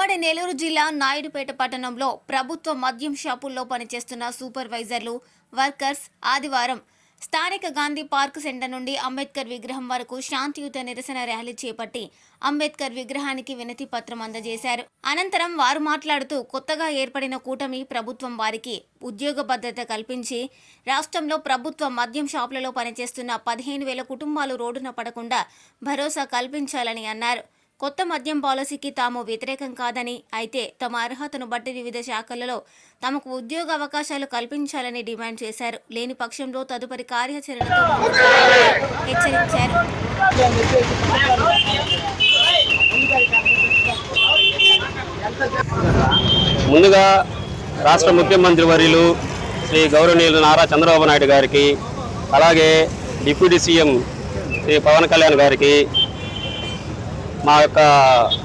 ఏలూరు జిల్లా నాయుడుపేట పట్టణంలో ప్రభుత్వ మద్యం షాపుల్లో పనిచేస్తున్న సూపర్వైజర్లు వర్కర్స్ ఆదివారం స్థానిక గాంధీ పార్క్ సెంటర్ నుండి అంబేద్కర్ విగ్రహం వరకు శాంతియుత నిరసన ర్యాలీ చేపట్టి అంబేద్కర్ విగ్రహానికి వినతి పత్రం అందజేశారు. అనంతరం వారు మాట్లాడుతూ కొత్తగా ఏర్పడిన కూటమి ప్రభుత్వం వారికి ఉద్యోగ భద్రత కల్పించి రాష్ట్రంలో ప్రభుత్వ మద్యం షాపులలో పనిచేస్తున్న పదిహేను వేల కుటుంబాలు రోడ్డున పడకుండా భరోసా కల్పించాలని అన్నారు. కొత్త మద్యం పాలసీకి తాము వ్యతిరేకం కాదని అయితే తమ అర్హతను బట్టి వివిధ శాఖలలో తమకు ఉద్యోగ అవకాశాలు కల్పించాలని డిమాండ్ చేశారు. లేని పక్షంలో తదుపరి కార్యాచరణతో హెచ్చరించారు. ముందుగా రాష్ట్ర ముఖ్యమంత్రి వర్యులు శ్రీ గౌరవనీయులు నారా చంద్రబాబు నాయుడు గారికి అలాగే డిప్యూటీ సీఎం శ్రీ పవన్ కళ్యాణ్ గారికి మా యొక్క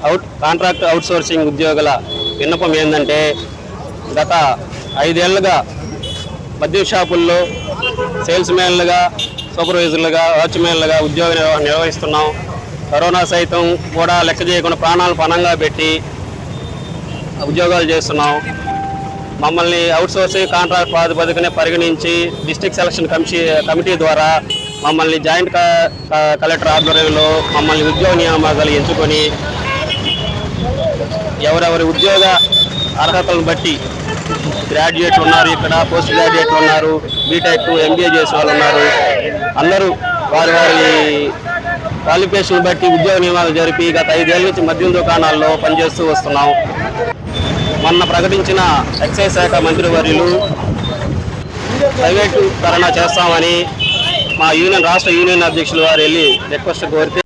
అవుట్ కాంట్రాక్ట్ అవుట్సోర్సింగ్ ఉద్యోగుల విన్నపం ఏంటంటే గత ఐదేళ్ళుగా మద్యం షాపుల్లో సేల్స్ మ్యాన్లుగా సూపర్వైజర్లుగా వాచ్మెన్లుగా ఉద్యోగ నిర్వ- నిర్వహిస్తున్నాం. కరోనా సైతం కూడా లెక్క చేయకుండా ప్రాణాలు పణంగా పెట్టి ఉద్యోగాలు చేస్తున్నాం. మమ్మల్ని అవుట్సోర్సింగ్ కాంట్రాక్ట్ ప్రాతిపదికనే పరిగణించి డిస్ట్రిక్ట్ సెలక్షన్ కమిటీ కమిటీ ద్వారా మమ్మల్ని జాయింట్ కలెక్టర్ ఆధ్వర్యంలో మమ్మల్ని ఉద్యోగ నియామకాలు ఎంచుకొని ఎవరెవరి ఉద్యోగ అర్హతలను బట్టి గ్రాడ్యుయేట్లు ఉన్నారు ఇక్కడ పోస్ట్ గ్రాడ్యుయేట్లు ఉన్నారు బీటెక్ ఎంబీఏ చేసిన వాళ్ళు ఉన్నారు. అందరూ వారి వారి క్వాలిఫికేషన్ బట్టి ఉద్యోగ నియమాలు జరిపి గత ఐదేళ్ళ నుంచి మద్యం దుకాణాల్లో పనిచేస్తూ వస్తున్నాం. మొన్న ప్రకటించిన ఎక్సైజ్ శాఖ మంత్రివర్యులు ప్రైవేటు తరణ చేస్తామని మా యూనియన్ రాష్ట్ర యూనియన్ అధ్యక్షులు వారు వెళ్ళి రిక్వెస్ట్ కోరితే